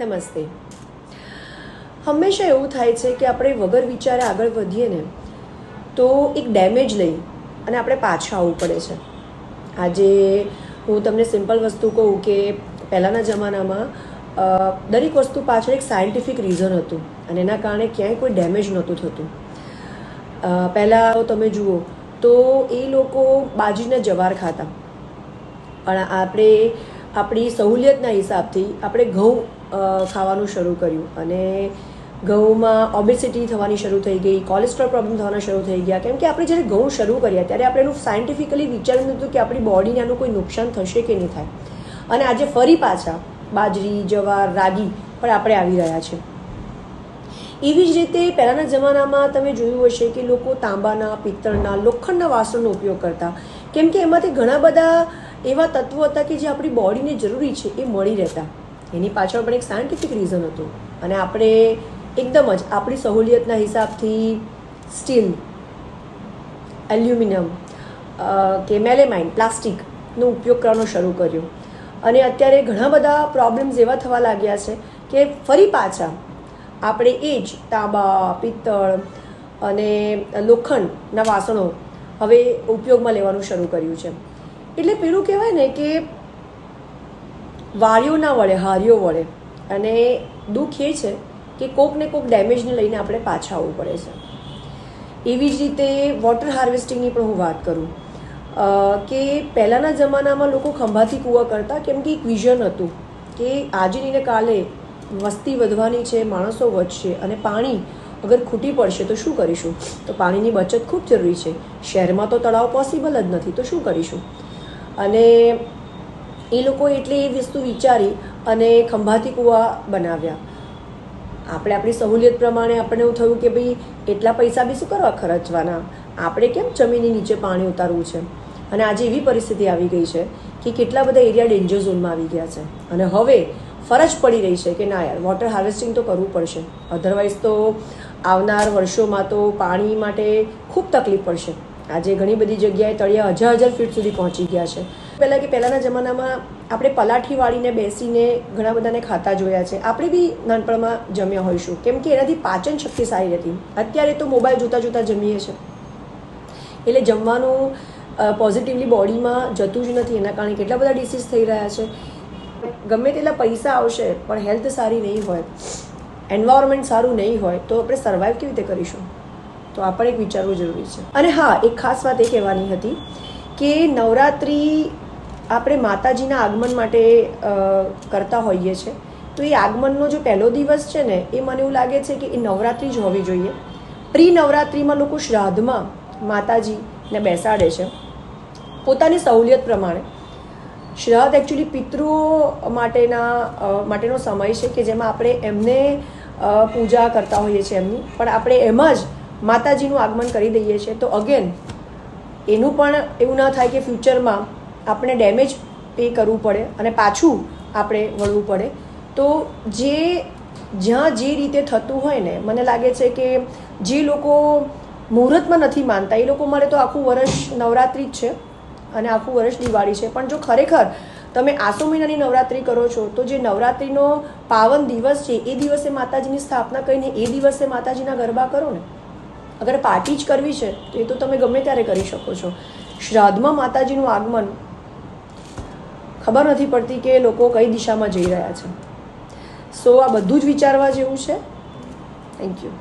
નમસ્તે. હંમેશા એવું થાય છે કે આપણે વગર વિચારે આગળ વધીએ ને, તો એક ડેમેજ લઈ અને આપણે પાછા આવવું પડે છે. આજે હું તમને સિમ્પલ વસ્તુ કહું કે પહેલાંના જમાનામાં દરેક વસ્તુ પાછળ એક સાયન્ટિફિક રીઝન હતું અને એના કારણે ક્યાંય કોઈ ડેમેજ નહોતું થતું. પહેલાં તમે જુઓ તો એ લોકો બાજીના જવાર ખાતા. પણ આપણે આપણી સહુલિયતના હિસાબથી આપણે ઘઉં ખાવાનું શરૂ કર્યું. અને ઘઉંમાં ઓબેસિટી થવાની શરૂ થઈ ગઈ કોલેસ્ટ્રોલ પ્રોબ્લેમ થવાના શરૂ થઈ ગયા. કેમ કે આપણે જ્યારે ઘઉં શરૂ કર્યા, ત્યારે આપણે એનું સાયન્ટિફિકલી વિચાર્યું નહોતું કે આપણી બોડીને આનું કોઈ નુકસાન થશે કે નહીં થાય. અને આજે ફરી પાછા બાજરી, જવાર, રાગી પણ આપણે આવી રહ્યા છે. એવી જ રીતે પહેલાંના જમાનામાં તમે જોયું હશે કે લોકો તાંબાના, પિત્તળના, લોખંડના વાસણનો ઉપયોગ કરતા. કેમ કે એમાંથી ઘણા બધા એવા તત્વો હતા કે જે આપણી બોડીને જરૂરી છે એ મળી રહેતા. એની પાછળ પણ એક સાયન્ટિફિક રીઝન હતું. અને આપણે એકદમ જ આપણી સહુલિયતના હિસાબથી સ્ટીલ એલ્યુમિનિયમ કે મેલેમાઇન પ્લાસ્ટિકનો ઉપયોગ કરવાનો શરૂ કર્યો. અને અત્યારે ઘણા બધા પ્રોબ્લેમ્સ એવા થવા લાગ્યા છે કે ફરી પાછા આપણે એ જ તાંબા, પિત્તળ અને લોખંડના વાસણો હવે ઉપયોગમાં લેવાનું શરૂ કર્યું છે. એટલે પેલું કહેવાય ને કે વાળીઓ ના વળે હારીઓ વળે અને દુઃખ એ છે કે કોકને કોક ડેમેજને લઈને આપણે પાછા આવવું પડે છે. એવી જ રીતે વોટર હાર્વેસ્ટિંગની પણ હું વાત કરું. કે પહેલાંના જમાનામાં લોકો ખંભાથી કૂવા કરતા, કેમ કે એક વિઝન હતું કે આજે નહીં કાલે વસ્તી વધવાની છે, માણસો વધશે અને પાણી અગર ખૂટી પડશે તો શું કરીશું? તો પાણીની બચત ખૂબ જરૂરી છે. શહેરમાં તો તળાવ પોસિબલ જ નથી, તો શું કરીશું? અને એ લોકો એટલે એ વસ્તુ વિચારી અને ખંભાતી કૂવા બનાવ્યા. આપણે આપણી સહુલિયત પ્રમાણે આપણને એવું થયું કે ભાઈ એટલા પૈસા બી શું કરવા ખર્ચવાના? આપણે કેમ જમીનની નીચે પાણી ઉતારવું છે? અને આજે એવી પરિસ્થિતિ આવી ગઈ છે કે કેટલા બધા એરિયા ડેન્જર ઝોનમાં આવી ગયા છે. અને હવે ફરજ પડી રહી છે કે ના યાર વોટર હાર્વેસ્ટિંગ તો કરવું પડશે. અધરવાઇઝ તો આવનાર વર્ષોમાં તો પાણી માટે ખૂબ તકલીફ પડશે. આજે ઘણી બધી જગ્યાએ તળિયા હજાર હજાર ફીટ સુધી પહોંચી ગયા છે. પહેલાં કે પહેલાંના જમાનામાં આપણે પલાઠી વાળીને બેસીને ઘણા બધાને ખાતા જોયા છે. આપણે બી નાનપણમાં જમ્યા હોઈશું. કેમ કે એનાથી પાચન શક્તિ સારી રહેતી. અત્યારે તો મોબાઈલ જોતાં જોતાં જમીએ છે. એટલે જમવાનું પોઝિટિવલી બોડીમાં જતું જ નથી. એના કારણે કેટલા બધા ડિસીઝ થઈ રહ્યા છે. ગમે તેટલા પૈસા આવશે, પણ હેલ્થ સારી નહીં હોય એન્વાયરમેન્ટ સારું નહીં હોય, તો આપણે સર્વાઈવ કેવી રીતે કરીશું? તો આ પણ એક વિચારવું જરૂરી છે. અને હા, એક ખાસ વાત એ કહેવાની હતી કે નવરાત્રિ આપણે માતાજીના આગમન માટે કરતા હોઈએ છીએ તો એ આગમનનો જો પહેલો દિવસ છે ને, એ મને એવું લાગે છે કે એ નવરાત્રિ જ હોવી જોઈએ. પ્રી નવરાત્રિમાં લોકો શ્રાદ્ધમાં માતાજીને બેસાડે છે. પોતાની સહુલિયત પ્રમાણે. શ્રાદ્ધ એકચ્યુઅલી પિતૃઓ માટેના માટેનો સમય છે કે જેમાં આપણે એમને પૂજા કરતા હોઈએ છીએ એમની. પણ આપણે એમાં જ માતાજીનું આગમન કરી દઈએ છીએ. તો અગેન એનું પણ એવું ના થાય કે ફ્યુચરમાં આપણે ડેમેજ પે કરવું પડે અને પાછું આપણે વળવું પડે. તો જે, જ્યાં જે રીતે થતું હોય ને, મને લાગે છે કે જે લોકો મુહૂર્તમાં નથી માનતા, એ લોકો માટે તો આખું વર્ષ નવરાત્રિ જ છે અને આખું વર્ષ દિવાળી છે. પણ જો ખરેખર તમે આસો મહિનાની નવરાત્રિ કરો છો, તો જે નવરાત્રિનો પાવન દિવસ છે, એ દિવસે માતાજીની સ્થાપના કરીને એ દિવસે માતાજીના ગરબા કરો ને. અગર પાર્ટી જ કરવી છે, તો એ તો તમે ગમે ત્યારે કરી શકો છો. શ્રાદ્ધમાં માતાજીનું આગમન ખબર નથી પડતી કે લોકો કઈ દિશામાં જઈ રહ્યા છે. સો આ બધું જ વિચારવા જેવું છે. Thank you